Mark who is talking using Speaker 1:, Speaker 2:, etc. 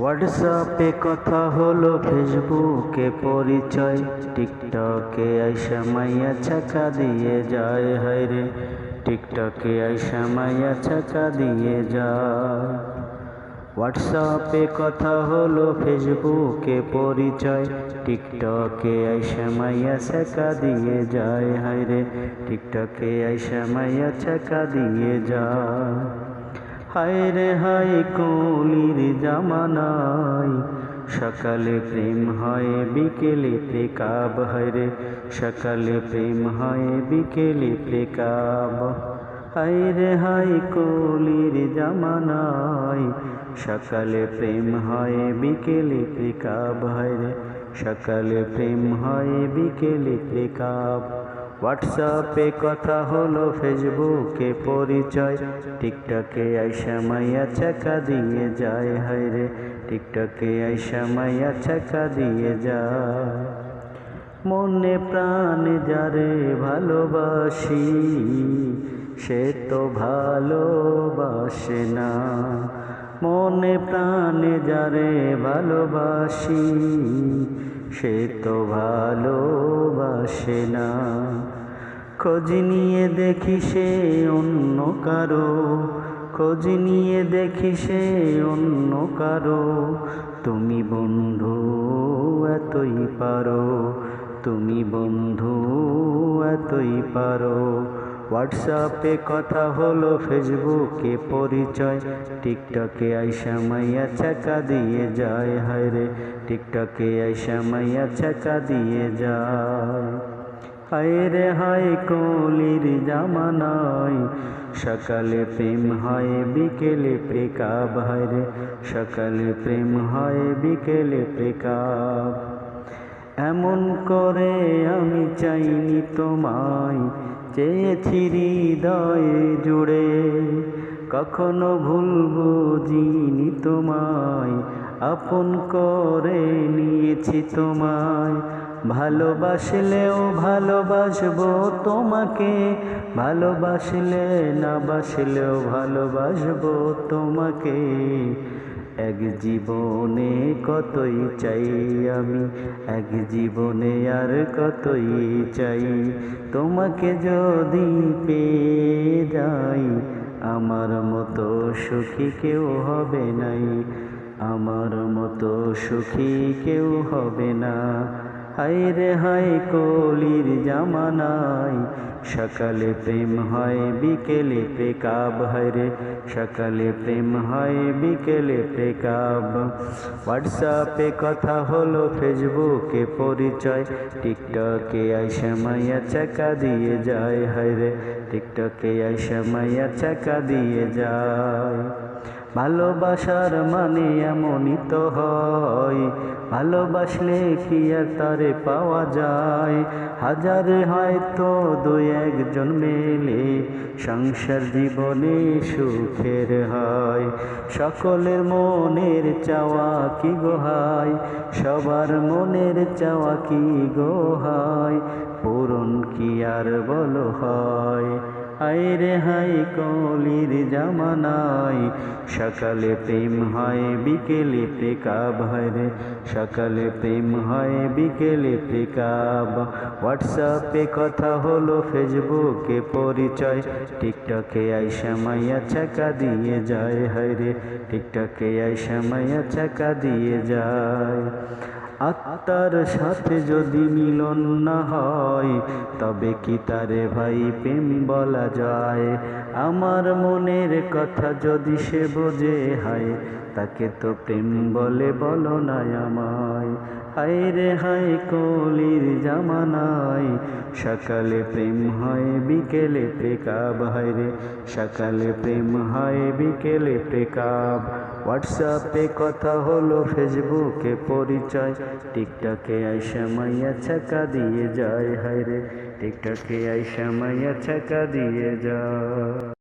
Speaker 1: হোয়াটসঅ্যাপে কথা হলো ফেসবুকে পরিচয় টিকটকে আইসা মাইয়া ছাকা দিয়ে যায় হায়রে টিকটকে আইসা মাইয়া ছাকা দিয়ে যায়। হোয়াটসঅ্যাপে কথা হলো ফেসবুকে পরিচয় টিকটকে আইসা মাইয়া ছাকা দিয়ে যায় হায়রে টিকটকে আইসা মাইয়া ছাকা দিয়ে যায়। হায় রে হায়, কলির জামানায়। সকালে প্রেম হয়, বিকেলে প্রেকাব। হায় রে, সকালে প্রেম হয়, বিকেলে প্রেকাব। হায় রে হায়, কলির জামানায়। সকালে প্রেম হয়, বিকেলে প্রেকাব। হায় রে, সকালে প্রেম হয়, বিকেলে প্রেকাব। হোয়াটসঅ্যাপে কথা হলো ফেসবুকে পরিচয়। টিকটকে আইসা মাইয়া চাকা দিয়ে যায়, হায় রে। টিকটকে আইসা মাইয়া চাকা দিয়ে যায়। মনে প্রাণে যারে ভালোবাসি, সে তো ভালোবাসে না। মনে প্রাণে যারে ভালোবাসি সে তো ভালোবাসে না। খোঁজ নিয়ে দেখি সে অন্য কারও। খোঁজ নিয়ে দেখি সে অন্য কারও। তুমি বন্ধু এতই পারো। তুমি বন্ধু এতই পারো। হোয়াটসঅ্যাপে কথা হলো ফেসবুকে পরিচয়। টিকটকে আইসা মাইয়া চাকা দিয়ে যায়, হায় রে। টিকটকে আইসা মাইয়া চাকা দিয়ে যায়। হায় রে, হায় কলির জামানায়। সকালে প্রেম হয়, বিকেলে প্রেকাব। হায় রে, সকালে প্রেম হয়, বিকেলে প্রেকাব। এমন করে আমি চাইনি তোমায়। চেয়েছি হৃদয়ে জুড়ে, কখনো ভুলবো জিনি তোমায়। আপন করে নিয়েছি তোমায়। ভালোবাসলেও ভালোবাসবো তোমাকে, ভালোবাসলে না বাসলেও ভালোবাসবো তোমাকে। এক জীবনে কতই চাই আমি? এক জীবনে আর কতই চাই? তোমাকে যদি পেয়ে যাই, আমার মতো সুখী কেউ হবে নাই। আমার মতো সুখী কেউ হবে না। হায় রে, হায় কলির জামানায়। সকালে প্রেম হয়, বিকেলে প্রেকাব। হায় রে, সকালে প্রেম হয়, বিকেলে প্রেকাব। হোয়াটসঅ্যাপে কথা হলো ফেসবুকে পরিচয়। টিকটকে আইসা মাইয়া চাকা দিয়ে যায়। হায় রে টিকটকে আইসা মাইয়া চাকা দিয়ে যায়। ভালোবাসার মানে এমনই তো হয়। ভালোবাসলে কি আর তারে পাওয়া যায়? হাজারে হয়তো দু একজন মেলে সংসার জীবনে সুখের হয়। সকলের মনের চাওয়া কি গোহায় সবার মনের চাওয়া কি গোহায় পূরণ কি আর বলো হয়? হায় রে হাই কলির জামানায়। সকালে প্রেম হয়, বিকেলে প্রেকাব। হয় রে, সকালে প্রেম হয়, বিকেলে প্রেকাব। হোয়াটসঅ্যাপে কথা হলো, ফেসবুকে পরিচয়। টিকটকে আইসা মাইয়া চাকা দিয়ে যায়। হায় রে, টিকটকে আইসা মাইয়া চাকা দিয়ে যায়। আত্মার সাথে যদি মিলন না হয়, তবে কি তারে ভাই প্রেম বলা যায়। আমার মনের কথা যদি সে বোঝে হায়, তাকে তো প্রেম বলে বলো না আমায়। হায় রে হায় কলির জামানায়, সকালে প্রেম হয় বিকেলে প্রেকাব হায় রে সকালে প্রেম হয় বিকেলে প্রেকাব। হোয়াটসঅ্যাপে কথা হলো, ফেসবুকে পরিচয়, টিকটকে আইসা মাইয়া ছাকা দিয়ে যায় হায় রে টিকটকে আইসা মাইয়া ছাকা দিয়ে যায়।